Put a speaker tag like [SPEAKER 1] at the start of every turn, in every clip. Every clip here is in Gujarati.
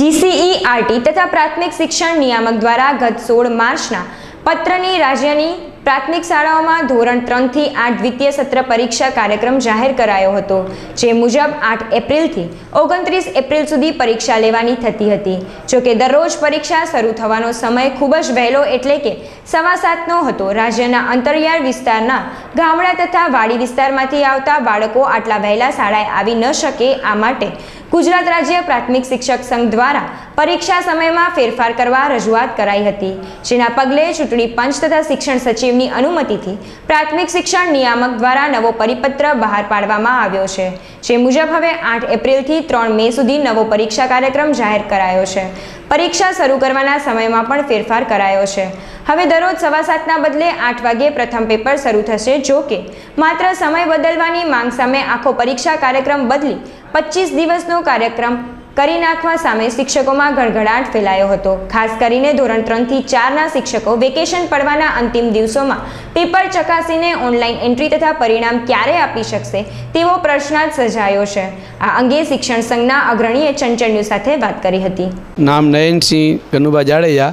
[SPEAKER 1] જીસીઈઆરટી તથા પ્રાથમિક શિક્ષણ નિયામક દ્વારા ગત સોળ માર્ચના પત્રની રાજ્યની પ્રાથમિક શાળાઓમાં ધોરણ ત્રણથી આઠ દ્વિતીય સત્ર પરીક્ષા કાર્યક્રમ જાહેર કરાયો હતો, જે મુજબ આઠ એપ્રિલથી ઓગણત્રીસ એપ્રિલ સુધી પરીક્ષા લેવાની થતી હતી. જોકે દરરોજ પરીક્ષા શરૂ થવાનો સમય ખૂબ જ વહેલો એટલે કે સવા સાતનો હતો. રાજ્યના અંતરિયાળ વિસ્તારના ગામડા તથા વાડી વિસ્તારમાંથી આવતા બાળકો આટલા વહેલા શાળાએ આવી ન શકે આ માટે ગુજરાત રાજ્ય પ્રાથમિક શિક્ષક સંઘ દ્વારા પરીક્ષા સમયમાં ફેરફાર કરવા રજૂઆત કરાઈ હતી, જેના પગલે ચૂંટણી પંચ તથા શિક્ષણ સચિવની અનુમતિથી પ્રાથમિક શિક્ષણ નિયામક દ્વારા નવો પરિપત્ર બહાર પાડવામાં આવ્યો છે, જે મુજબ હવે આઠ એપ્રિલથી ત્રણ મે સુધી નવો પરીક્ષા કાર્યક્રમ જાહેર કરાયો છે. પરીક્ષા શરૂ કરવાના સમયમાં પણ ફેરફાર કરાયો છે. હવે દરરોજ સવા સાતના બદલે આઠ વાગ્યે પ્રથમ પેપર શરૂ થશે, જો કે માત્ર સમય બદલવાની માંગ સામે આખો પરીક્ષા કાર્યક્રમ બદલી પચીસ દિવસનો કાર્યક્રમ કરી નાખવા સામે શિક્ષકોમાં ગડગડાટ ફેલાયો હતો. ખાસ કરીને ધોરણ ત્રણથી ચારના શિક્ષકો વેકેશન પડવાના અંતિમ દિવસોમાં પેપર ચકાસીને ઓનલાઈન એન્ટ્રી તથા પરિણામ ક્યારે આપી શકશે તેવો પ્રશ્નાર્થ સર્જાયો છે. આ અંગે શિક્ષણ સંઘના અગ્રણીએ ચંચળ ન્યૂઝ સાથે વાત કરી હતી.
[SPEAKER 2] નામ નયનસિંહ ગનુભા જાડેજા,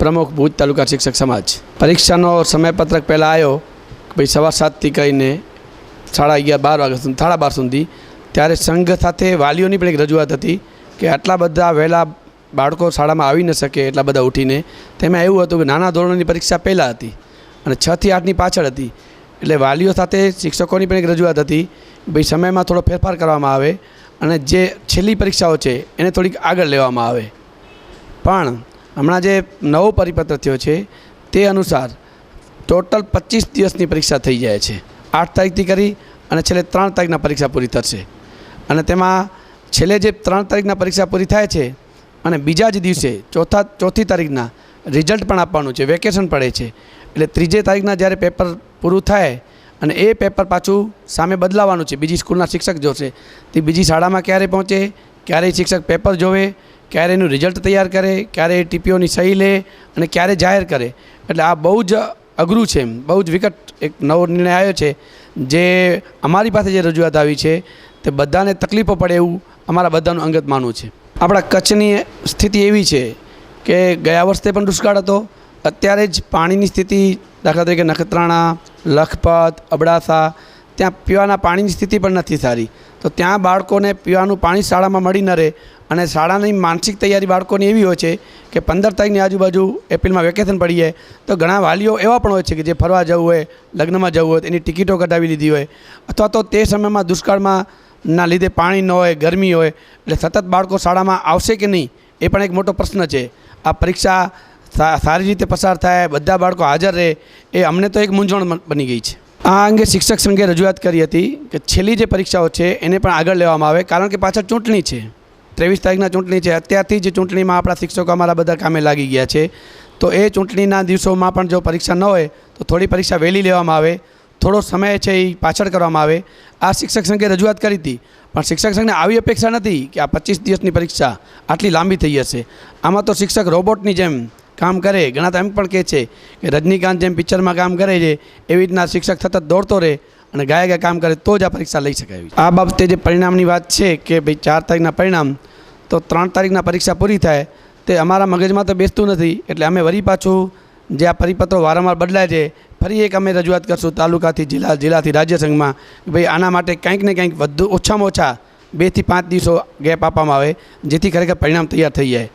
[SPEAKER 2] પ્રમુખ ભુજ તાલુકા શિક્ષક સમાજ. પરીક્ષાનો સમયપત્રક પહેલાં આવ્યો ભાઈ સવા સાતથી કહીને સાડા અગિયાર બાર વાગ્યા સુધી, સાડા બાર સુધી. ત્યારે સંઘ સાથે વાલીઓની પણ એક રજૂઆત હતી. કે આટલા બધા વહેલા બાળકો શાળામાં આવી ન શકે એટલા બધા ઉઠીને તેમાં એવું હતું કે નાના ધોરણોની પરીક્ષા પહેલાં હતી અને છથી આઠની પાછળ હતી. એટલે વાલીઓ સાથે શિક્ષકોની પણ એક રજૂઆત હતી ભાઈ સમયમાં થોડો ફેરફાર કરવામાં આવે અને જે છેલ્લી પરીક્ષાઓ છે એને થોડીક આગળ લેવામાં આવે. પણ હમણાં જે નવો પરિપત્ર થયો છે તે અનુસાર ટોટલ પચીસ દિવસની પરીક્ષા થઈ જાય છે. આઠ તારીખથી કરી અને છેલ્લે ત્રણ તારીખના પરીક્ષા પૂરી થશે. અને તેમાં છેલ્લે જે ત્રણ તારીખના પરીક્ષા પૂરી થાય છે અને બીજા જ દિવસે ચોથા, ચોથી તારીખના રિઝલ્ટ પણ આપવાનું છે વેકેશન પડે છે. એટલે ત્રીજે તારીખના જ્યારે પેપર પૂરું થાય અને એ પેપર પાછું સામે બદલાવાનું છે, બીજી સ્કૂલના શિક્ષક જોશે, તે બીજી શાળામાં ક્યારે પહોંચે ક્યારે શિક્ષક પેપર જોવે, ક્યારે એનું રિઝલ્ટ તૈયાર કરે, ક્યારે એ ટીપીઓની સહી લે અને ક્યારે જાહેર કરે. એટલે આ બહુ જ અઘરું છે એમ, બહુ જ વિકટ એક નવો નિર્ણય આવ્યો છે. જે અમારી પાસે જે રજૂઆત આવી છે, તે બધાને તકલીફો પડે એવું અમારા બધાનું અંગત માનવું છે. આપણા કચ્છની સ્થિતિ એવી છે કે ગયા વર્ષે પણ દુષ્કાળ હતો. અત્યારે જ પાણીની સ્થિતિ દાખલા તરીકે નખત્રાણા, લખપત, અબડાસા, ત્યાં પીવાના પાણીની સ્થિતિ પણ નથી સારી. તો ત્યાં બાળકોને પીવાનું પાણી શાળામાં મળી ન રહે અને શાળાની માનસિક તૈયારી બાળકોની એવી હોય છે કે પંદર તારીખની આજુબાજુ એપ્રિલમાં વેકેશન પડી જાય તો ઘણા વાલીઓ એવા પણ હોય છે કે જે ફરવા જવું હોય, લગ્નમાં જવું હોય એની ટિકિટો કઢાવી લીધી હોય. અથવા તો તે સમયમાં દુષ્કાળમાં ના લીધે પાણી ન હોય, ગરમી હોય, એટલે સતત બાળકો શાળામાં આવશે કે નહીં, એ પણ એક મોટો પ્રશ્ન છે. આ પરીક્ષા સારી રીતે પસાર થાય, બધા બાળકો હાજર રહે, એ અમને તો એક મૂંઝવણ બની ગઈ છે. આ અંગે શિક્ષક સંઘે રજૂઆત કરી હતી કે છેલ્લી જે પરીક્ષાઓ છે, એને પણ આગળ લેવામાં આવે, કારણ કે પાછળ ચૂંટણી છે. ત્રેવીસ તારીખના ચૂંટણી છે, અત્યારથી જ ચૂંટણીમાં આપણા શિક્ષકો અમારા બધા કામે લાગી ગયા છે. તો એ ચૂંટણીના દિવસોમાં પણ જો પરીક્ષા ન હોય, તો થોડી પરીક્ષા વહેલી લેવામાં આવે થોડો સમય છે એ પાછળ કરવામાં આવે. આ શિક્ષક સંઘે રજૂઆત કરી હતી, પણ શિક્ષક સંઘને આવી અપેક્ષા નથી કે આ પચીસ દિવસની પરીક્ષા આટલી લાંબી થઈ જશે આમાં તો શિક્ષક રોબોટની જેમ કામ કરે ઘણા તો એમ પણ કહે છે કે રજનીકાંત જેમ પિક્ચરમાં કામ કરે છે, એવી રીતના શિક્ષક સતત દોડતો રહે અને ગાયા ગાય કામ કરે તો જ આ પરીક્ષા લઈ શકાય આ બાબતે જે પરિણામની વાત છે કે ભાઈ ચાર તારીખના પરિણામ, તો ત્રણ તારીખના પરીક્ષા પૂરી થાય, તે અમારા મગજમાં તો બેસતું નથી, એટલે અમે વરી પાછું જે આ પરિપત્રો વારંવાર બદલાય છે ફરી એક અમે રજૂઆત કરશું તાલુકાથી જિલ્લા, જિલ્લાથી રાજ્ય સંઘમાં ભાઈ આના માટે કંઈક ને કંઈક વધુ ઓછામાં ઓછા બેથી પાંચ દિવસો ગેપ આપવામાં આવે, જેથી ખરેખર પરિણામ તૈયાર થઈ જાય.